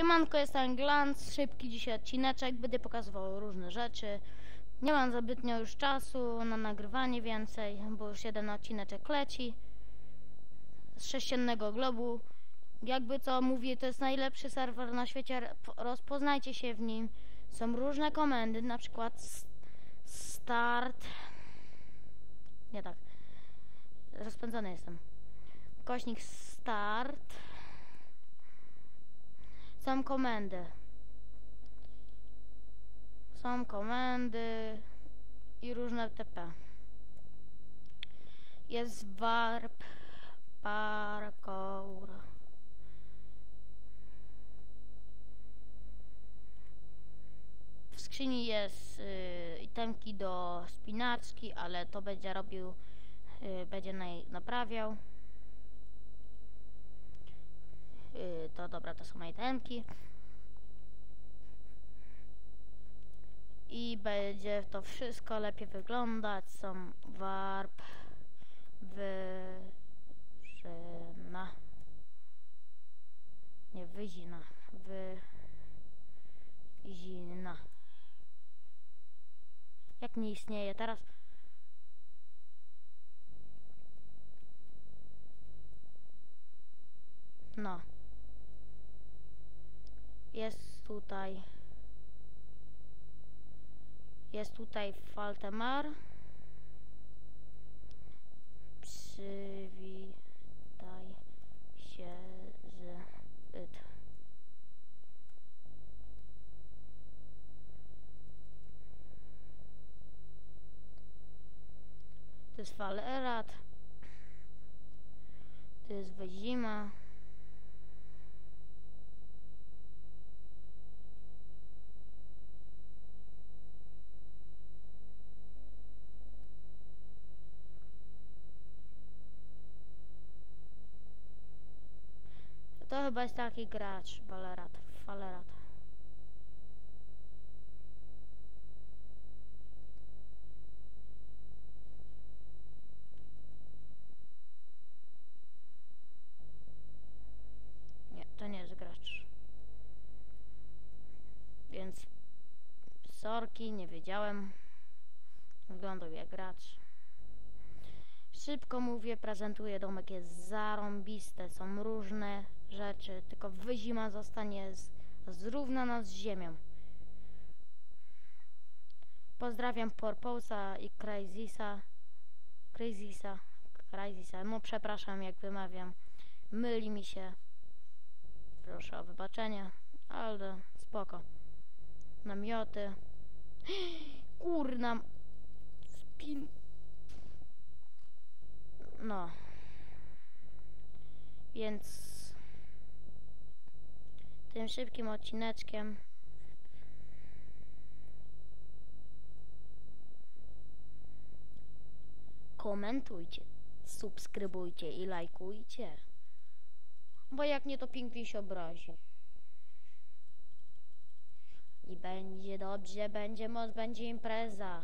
Siemanko, jestem Glans, szybki dzisiaj odcineczek, będę pokazywał różne rzeczy. Nie mam zbytnio już czasu na nagrywanie więcej, bo już jeden odcineczek leci. Z sześciennego globu. Jakby co mówię, to jest najlepszy serwer na świecie, rozpoznajcie się w nim. Są różne komendy, na przykład start... Nie tak. Rozpędzony jestem. Kośnik start. Są komendy. Są komendy i różne TP. Jest warp, parkour. W skrzyni jest y, itemki do spinaczki, ale to będzie robił, y, będzie naprawiał. Y, to dobra, to są itemki. I będzie to wszystko lepiej wyglądać. Są warp, wyżyna. Nie, wyzina. Wyzina. Jak nie istnieje teraz? No. Jest tutaj. Jest tutaj Faltemar. Przywitaj się z it. To jest Falerat. To jest Wezima. To chyba jest taki gracz, Valerat, Falerat. Nie, to nie jest gracz. Więc sorki, nie wiedziałem. Wyglądał jak gracz. Szybko mówię, prezentuję domek, jest zarąbiste, są różne rzeczy, tylko wyzima zostanie z, zrównana z ziemią. Pozdrawiam Porposa i Crazisa. Crazisa. Crazisa. No przepraszam jak wymawiam. Myli mi się. Proszę o wybaczenie, ale spoko. Namioty. Kurna. Spin... No. Więc tym szybkim odcineczkiem komentujcie, subskrybujcie i lajkujcie. Bo jak nie, to pingwin się obrazi. I będzie dobrze, będzie moc, będzie impreza.